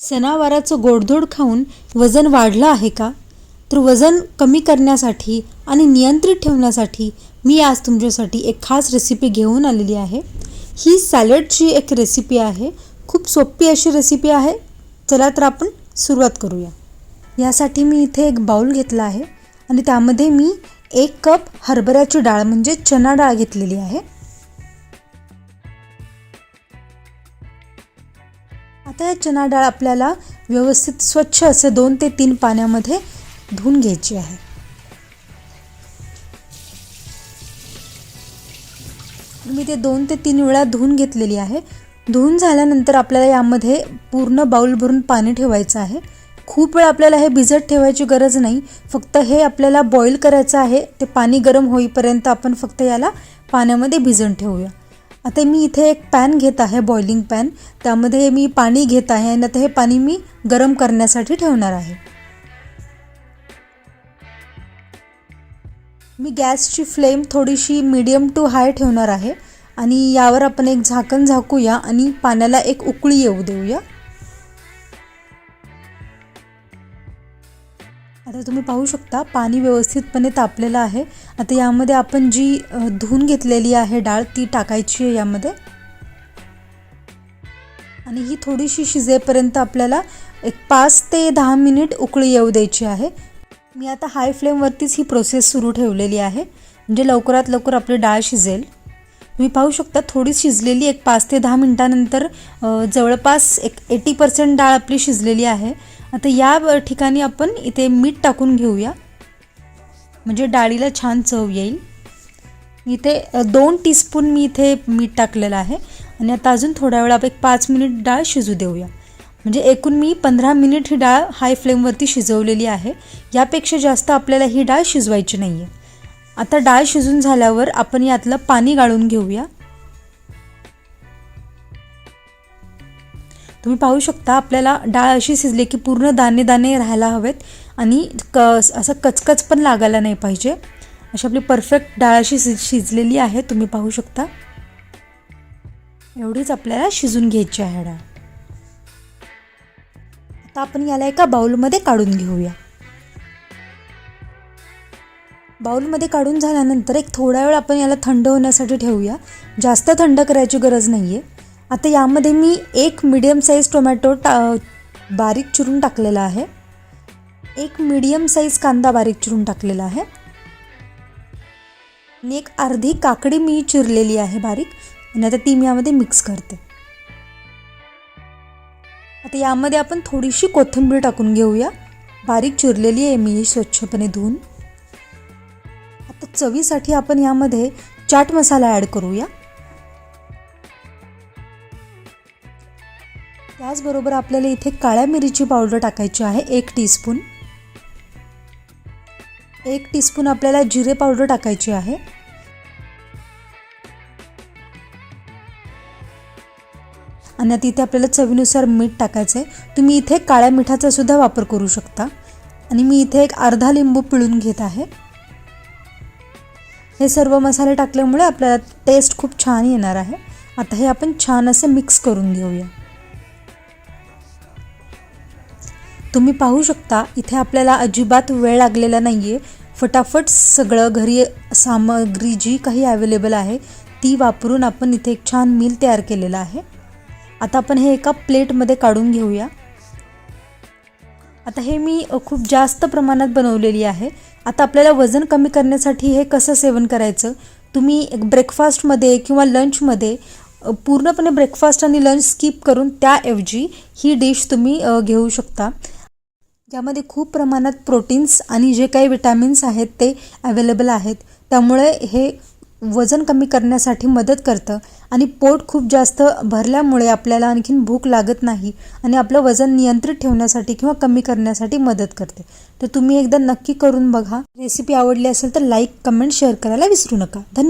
सणावाराचं गोडधोड खाऊन वजन वाढलं आहे का? तर वजन कमी करण्यासाठी आणि नियंत्रित ठेवण्यासाठी मी आज तुमच्यासाठी एक खास रेसिपी घेऊन आलेली आहे. ही सॅलडची एक रेसिपी आहे. खूप सोपी अशी रेसिपी आहे. चला तर आपण सुरुवात करूया. यासाठी मी इथे एक बाऊल घेतला आहे आणि त्यामध्ये मी एक कप हरभऱ्याची डाळ म्हणजे चना डाळ घेतलेली आहे. आता या चना डाळ आपल्याला व्यवस्थित स्वच्छ असे दोन ते तीन पाण्यामध्ये धुवून घ्यायची आहे. मी ते दोन ते तीन वेळा धुवून घेतलेली आहे. धुवून झाल्यानंतर आपल्याला यामध्ये पूर्ण बाऊल भरून पाणी ठेवायचं आहे. खूप वेळ आपल्याला हे भिजत ठेवायची गरज नाही. फक्त हे आपल्याला बॉईल करायचं आहे. ते पाणी गरम होईपर्यंत आपण फक्त याला पाण्यामध्ये भिजून ठेवूया. आता मी इथे एक पॅन घेत आहे बॉइलिंग पॅन त्यामध्ये मी पाणी घेत आहे आणि आता हे पाणी मी गरम करण्यासाठी ठेवणार आहे. मी गॅसची फ्लेम थोडीशी मीडियम टू हाय ठेवणार आहे आणि यावर आपण एक झाकण झाकूया आणि पाण्याला एक उकळी येऊ देऊया. आता तुम्ही पाहू शकता पाणी व्यवस्थितपणे तापलेलं आहे. आता यामध्ये आपण जी धुऊन धुवून घेतलेली आहे डाळ ती टाकायची आहे यामध्ये. आणि ही थोडीशी शिजेपर्यंत आपल्याला एक पाच ते दहा मिनिट उकळी येऊ द्यायची आहे. मी आता हाय फ्लेमवरतीच ही प्रोसेस सुरू ठेवलेली आहे. म्हणजे लवकरात लवकर आपली डाळ शिजेल. तुम्ही पाहू शकता थोडी शिजलेली एक पाच ते दहा मिनटानंतर जवळपास एक एटी पर्सेंट डाळ आपली शिजलेली आहे. आता या ठिकाणी आपण इथे मीठ टाकून घेऊया. म्हणजे डाळीला छान चव येईल. इथे दोन टीस्पून मी इथे मीठ टाकलेलं आहे. आणि आता अजून थोड्या वेळा एक पाच मिनिट डाळ शिजू देऊया. म्हणजे एकूण मी पंधरा मिनिट ही डाळ हाय फ्लेमवरती शिजवलेली आहे. यापेक्षा जास्त आपल्याला ही डाळ शिजवायची नाही आहे आता डाळ शिजून झाल्यावर आपण यातलं पाणी गाळून घेऊया. तुम्ही पाहू शकता आपल्याला डाळ अशी शिजली की पूर्ण दाणे दाणे राहायला हवेत आणि क असं कचकच पण लागायला नाही पाहिजे. अशी आपली परफेक्ट डाळ अशी शिज शिजलेली आहे तुम्ही पाहू शकता. एवढीच आपल्याला शिजून घ्यायची आहे डाळ. आता आपण याला एका बाउलमध्ये काढून घेऊया. बाउलमध्ये काढून झाल्यानंतर एक थोडा वेळ आपण याला थंड होण्यासाठी ठेवूया. जास्त थंड करायची गरज नाही आहे आता यामध्ये मी एक मिडियम साईज टोमॅटो टा बारीक चिरून टाकलेला आहे. एक मिडियम साईज कांदा बारीक चिरून टाकलेला आहे. आणि एक अर्धी काकडी मी चिरलेली आहे बारीक. आणि आता ती मी यामध्ये मिक्स करते. आता यामध्ये आपण थोडीशी कोथिंबीर टाकून घेऊया. बारीक चिरलेली आहे मी स्वच्छपणे धुवून. आता चवीसाठी आपण यामध्ये चाट मसाला ॲड करूया. त्याचबरोबर आपल्याला इथे काळ्या मिरीची पावडर टाकायची आहे एक टीस्पून एक टीस्पून आपल्याला जिरे पावडर टाकायची आहे. आणि आता इथे आपल्याला चवीनुसार मीठ टाकायचं आहे तुम्ही इथे काळ्या मिठाचा सुद्धा वापर करू शकता. आणि मी इथे एक अर्धा लिंबू पिळून घेत आहे. हे सर्व मसाले टाकल्यामुळे आपल्याला टेस्ट खूप छान येणार आहे. आता हे आपण छान असं मिक्स करून घेऊया. तुम्ही पाहू शकता इथे आपल्याला अजिबात वेळ लागलेला नाही आहे फटाफट सगळं घरी सामग्री जी काही अवेलेबल आहे ती वापरून आपण इथे एक छान मील तयार केलेला आहे. आता आपण हे एका प्लेटमध्ये काढून घेऊया. आता हे मी खूप जास्त प्रमाणात बनवलेली आहे. आता आपल्याला वजन कमी करण्यासाठी हे कसं सेवन करायचं? तुम्ही एक ब्रेकफास्टमध्ये किंवा लंचमध्ये पूर्णपणे ब्रेकफास्ट आणि लंच स्किप करून त्याऐवजी ही डिश तुम्ही घेऊ शकता. ज्यामध्ये खूप प्रमाणात प्रोटीन्स आणि जे काही विटॅमिन्स आहेत ते अवेलेबल आहेत. त्यामुळे हे वजन कमी करण्यासाठी मदत करतं आणि पोट खूप जास्त भरल्यामुळे आपल्याला आणखीन भूक लागत नाही आणि आपलं वजन नियंत्रित ठेवण्यासाठी किंवा कमी करण्यासाठी मदत करते. तर तुम्ही एकदा नक्की करून बघा. रेसिपी आवडली असेल तर लाईक कमेंट शेअर करायला विसरू नका. धन्यवाद.